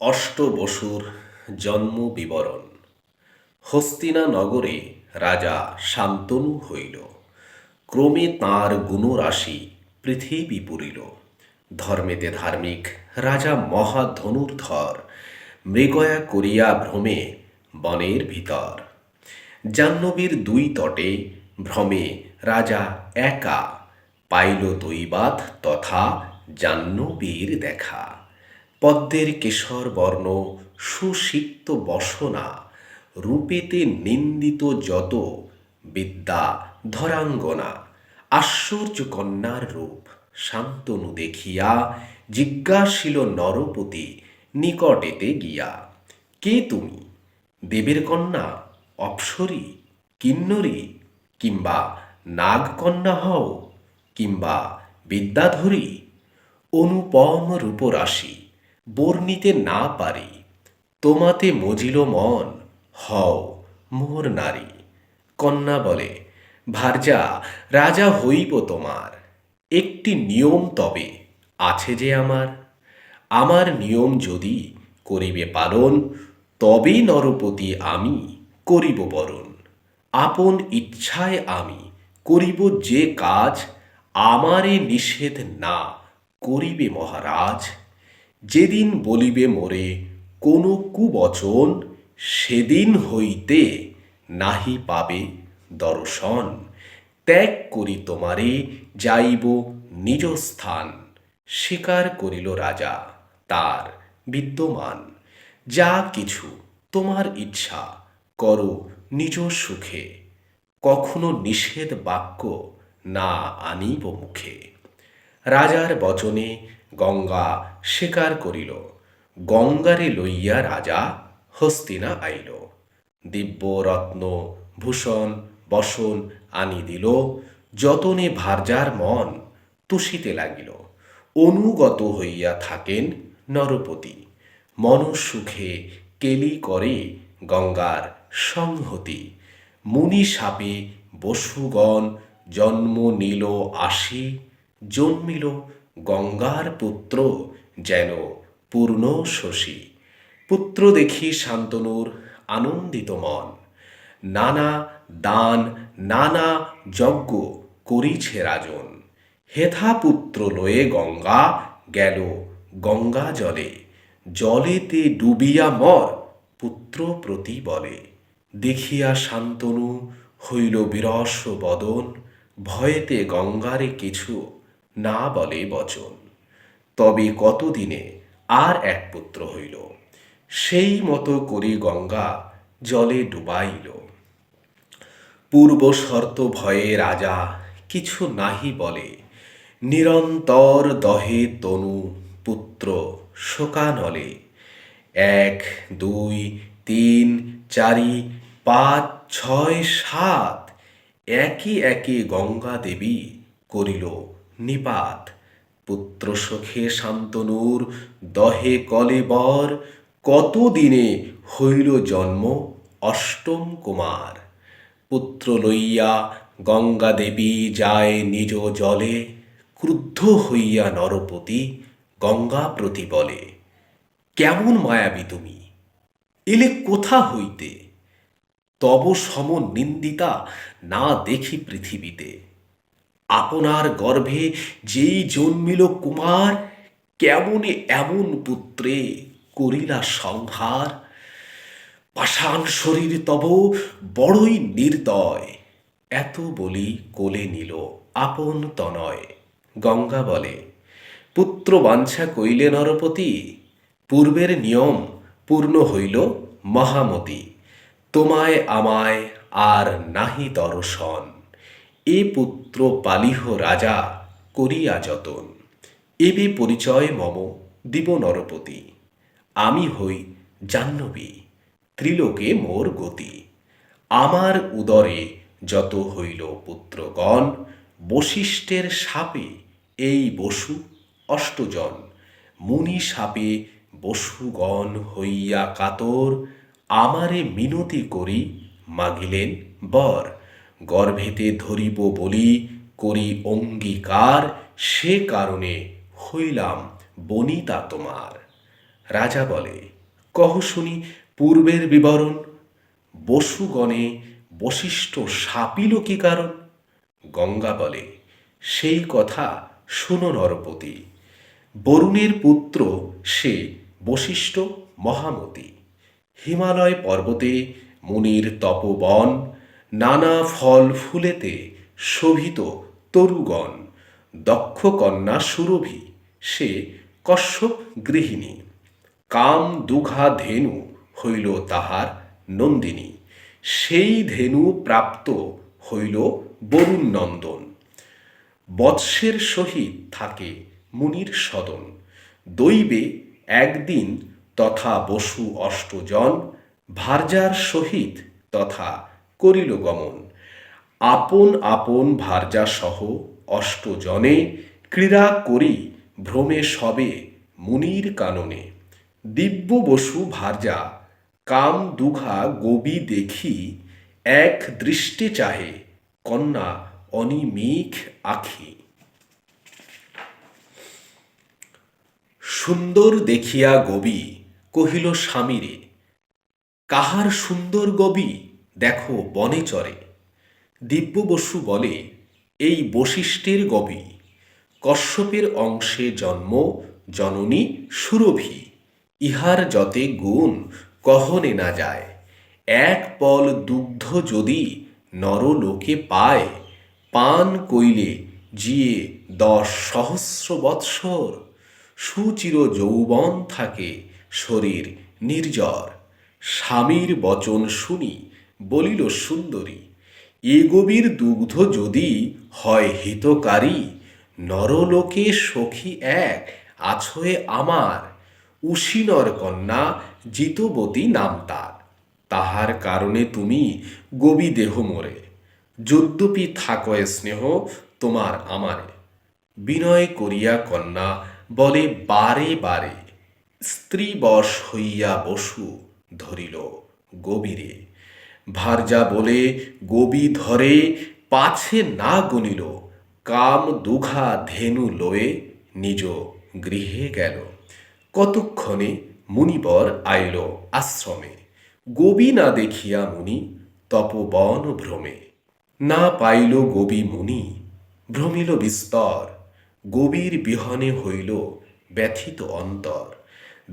অষ্টবসুর জন্ম বিবরণ হস্তিনা নগরে রাজা শান্তনু হইল। ক্রমে তাঁর গুণরাশি পৃথিবী পুরিল। ধর্মেতে ধার্মিক রাজা মহা মহাধনুর্ধর মৃগয়া করিয়া ভ্রমে বনের ভিতর। জাহ্নবীর দুই তটে ভ্রমে রাজা একা পাইল দৈবাত তথা জাহ্নবীর দেখা। পদ্মের কেশর বর্ণ সুসিক্ত বসনা, রূপেতে নিন্দিত যত বিদ্যা ধরাঙ্গনা। আশ্চর্য কন্যার রূপ, শান্তনু দেখিয়া জিজ্ঞাসিল নরপতি নিকটেতে গিয়া, কে তুমি? দেবের কন্যা, অপ্সরী, কিন্নরী, কিংবা নাগকন্যা হও, কিংবা বিদ্যাধরী? অনুপম রূপরাশি। বর্ণিতে না পারি। তোমাতে মজিল মন, হও মোর নারী। কন্যা বলে, ভার্যা, রাজা হইব তোমার। একটি নিয়ম তবে আছে যে আমার। আমার নিয়ম যদি করিবে পালন তবে নরপতি আমি করিব বরণ। আপন ইচ্ছায় আমি করিব যে কাজ, আমারে নিষেধ না করিবে মহারাজ। যেদিন বলিবে মোরে কোনো কুবচন, সেদিন হইতে নাহি পাবে দর্শন। ত্যাগ করি তোমারে, যাইব নিজ স্থান স্বীকার করিল রাজা, তার বিদ্যমান। যা কিছু তোমার ইচ্ছা, করো নিজ সুখে। কখনো নিষেধ বাক্য না আনিব মুখে। রাজার বচনে গঙ্গা স্বীকার করিল। গঙ্গারে লইয়া রাজা হস্তিনা আইল। দিব্য রত্ন, ভূষণ, বসন আনি দিল। যতনে ভার্যার মন তুষিতে লাগিল। অনুগত হইয়া থাকেন নরপতি। মনসুখে কেলি করে গঙ্গার সংহতি। মুনি সাপে বসুগণ জন্ম নিল আসি জন্মিল গঙ্গার পুত্র যেন পূর্ণ শশী। পুত্র দেখি শান্তনুর আনন্দিত মন। নানা দান, নানা যজ্ঞ করিছে রাজন। হেথা পুত্র লয়ে গঙ্গা গেল গঙ্গা জলে। জলেতে ডুবিয়া মর পুত্র প্রতি বলে। দেখিয়া শান্তনু হইল বিরস বদন। ভয়েতে গঙ্গারে কিছু না বলে বচন। তবে কতদিনে আর এক পুত্র হইল। সেই মতো করি গঙ্গা জলে ডুবাইল। পূর্ব শর্ত ভয়ে রাজা কিছু নাহি বলে। নিরন্তর দহে তনু পুত্র শোকানলে। এক, দুই, তিন, চারি, পাঁচ, ছয়, সাত, একে একে গঙ্গা দেবী করিল। নিপাত। পুত্র সখে শান্তনুর দহে কলে বর কত দিনে হইল জন্ম? অষ্টম কুমার। পুত্র লইয়া গঙ্গা দেবী যায় নিজ জলে, ক্রুদ্ধ হইয়া নরপতি গঙ্গা প্রতি বলে কেমন মায়াবী তুমি! এলে কোথা হইতে? তব সম নিন্দিতা না দেখি পৃথিবীতে। আপনার গর্ভে যেই জন্মিল কুমার, কেমনে এমন পুত্রে করিলা সংহার? পাষাণ শরীর তব বড়ই নির্দয়, এত বলি কোলে নিল আপন তনয়। গঙ্গা বলে, পুত্র বাঞ্ছা কইলে নরপতি, পূর্বের নিয়ম পূর্ণ হইল মহামতি, তোমায় আমায় আর নাহি দর্শন। এ পুত্র পালিহ রাজা করিয়া যতন। এবে পরিচয় মম দিব নরপতি। আমি হই জাহ্নবী, ত্রিলোকে মোর গতি। আমার উদরে যত হইল পুত্রগণ, বশিষ্ঠের সাপে এই বসু অষ্টজন। মুনি সাপে বসুগণ হইয়া কাতর, আমারে মিনতি করি মাগিলেন বর। গর্ভেতে ধরিব বলি, করি অঙ্গীকার, সে কারণে হইলাম বনিতা তোমার। রাজা বলে, কহ শুনি, পূর্বের বিবরণ? বসুগণে বশিষ্ঠ সাপিল কি কারণ? গঙ্গা বলে, সেই কথা শুনো নরপতি, বরুণের পুত্র সে বশিষ্ঠ মহামতি। হিমালয় পর্বতে মুনির তপবন নানা ফল ফুলেতে শোভিত তরুগণ, দক্ষ কন্যা সুরভি, সে কশ্যপ গৃহিণী। কাম দুঘা ধেনু হইল তাহার নন্দিনী। সেই ধেনু প্রাপ্ত হইল বরুণ নন্দন বৎসের সহিত থাকে মুনির সদন। দৈবে একদিন তথা বসু অষ্টজন, ভার্যার সহিত তথা করিল গমন। আপন আপন ভার্যা সহ অষ্টজনে ক্রীড়া করি ভ্রমে সবে মুনির কাননে। দিব্য বসু ভার্যা, কাম দুঘা গবি দেখি, এক দৃষ্টি চাহে কন্যা অনিমিক আখি। সুন্দর দেখিয়া গবি কহিল স্বামীরে, কাহার সুন্দর গবি? দেখো বনে চরে। দিব্য বসু বলে, এই বশিষ্ঠের গবি, কশ্যপের অংশে জন্ম, জননী সুরভি, ইহার যতে গুণ কহনে না যায়। এক পল দুগ্ধ যদি নরলোকে পায়, পান কইলে জিয়ে দশ সহস্র বৎসর। সুচির যৌবন থাকে শরীর নির্জর। স্বামীর বচন শুনি বলিল, সুন্দরী, এ গভীর দুগ্ধ যদি হয় হিতকারী, নরলোকে সখী এক আছয়ে আমার, উশিনর কন্যা জিতবতী নাম তার। তাহার কারণে তুমি গবি দেহ মোরে, যদ্যপি থাকয় স্নেহ তোমার আমারে। বিনয় করিয়া কন্যা বলে, বারে বারে স্ত্রী বশ হইয়া বসু, ধরিল গভীরে। ভার্যা বলে, গবি ধরে, পাছে না গনিল, কাম দুঘা ধেনু লয়ে, নিজ গৃহে গেল। কতক্ষণে মুনিবর আইল আশ্রমে। গবি না দেখিয়া মুনি তপবন ভ্রমে। না পাইল গবি মুনি, ভ্রমিল বিস্তর। গভীর বিহনে হইল ব্যথিত অন্তর।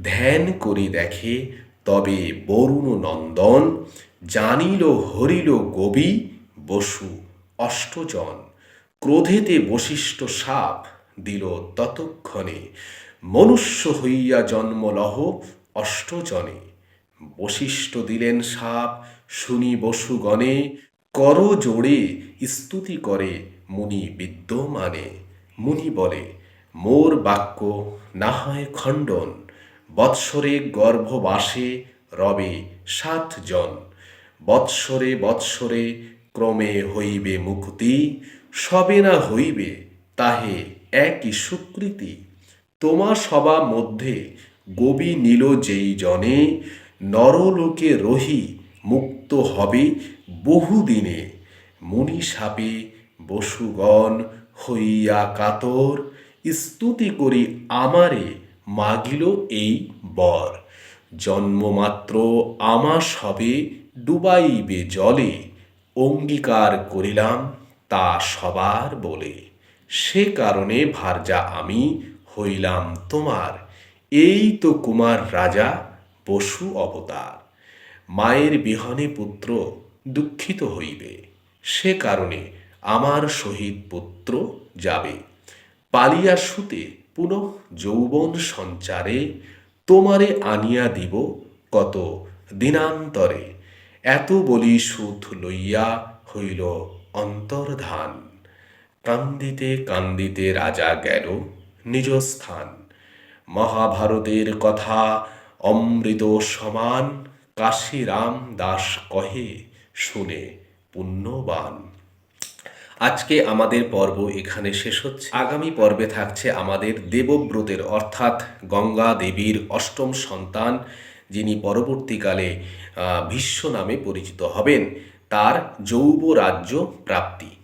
ধ্যান করি দেখে তবে বরুণ নন্দন, জানিল হরিল গবি, বসু অষ্টজন। ক্রোধেতে বশিষ্ঠ সাপ দিল ততক্ষণে। মনুষ্য হইয়া জন্মলহ অষ্টজনে। বশিষ্ঠ দিলেন সাপ, শুনি বসুগণে, কর জোড়ে স্তুতি করে মুনি বিদ্যমানে। মুনি বলে, মোর বাক্য না হয় খণ্ডন। বৎসরে গর্ভবাসে রবে সাতজন। বৎসরে বৎসরে ক্রমে হইবে মুক্তি, সবে না হইবে তাহে একই স্বীকৃতি তোমা সবা মধ্যে গবি নিল যেই জনে, নরলোকে রহি মুক্ত হবে বহুদিনে। মুনি সাপে বসুগণ হইয়া কাতর, স্তুতি করি আমারে মাগিল এই বর। জন্মমাত্র আমা সবে ডুবাইবে জলে। অঙ্গীকার করিলাম তা সবার বলে। সে কারণে ভার্যা আমি হইলাম তোমার। এই তো কুমার রাজা পশু অবতার। মায়ের বিহনে পুত্র দুঃখিত হইবে। সে কারণে আমার সহিত পুত্র যাবে। পালিয়া সুতে পুনঃ যৌবন সঞ্চারে তোমারে আনিয়া দিব কত দিনান্তরে। এত বলি সুধ লইয়া হইল অন্তর্ধান। কান্দিতে কান্দিতে রাজা গেল নিজ স্থান মহাভারতের কথা অমৃত সমান, কাশীরাম দাস কহে, শুনে পুণ্যবান। আজকে আমাদের পর্ব এখানে শেষ হচ্ছে। আগামী পর্বে থাকছে আমাদের দেবব্রতের, অর্থাৎ গঙ্গা দেবীর অষ্টম সন্তান, যিনি পরবর্তীকালে ভীষ্ম নামে পরিচিত হবেন। তার যৌব রাজ্য প্রাপ্তি।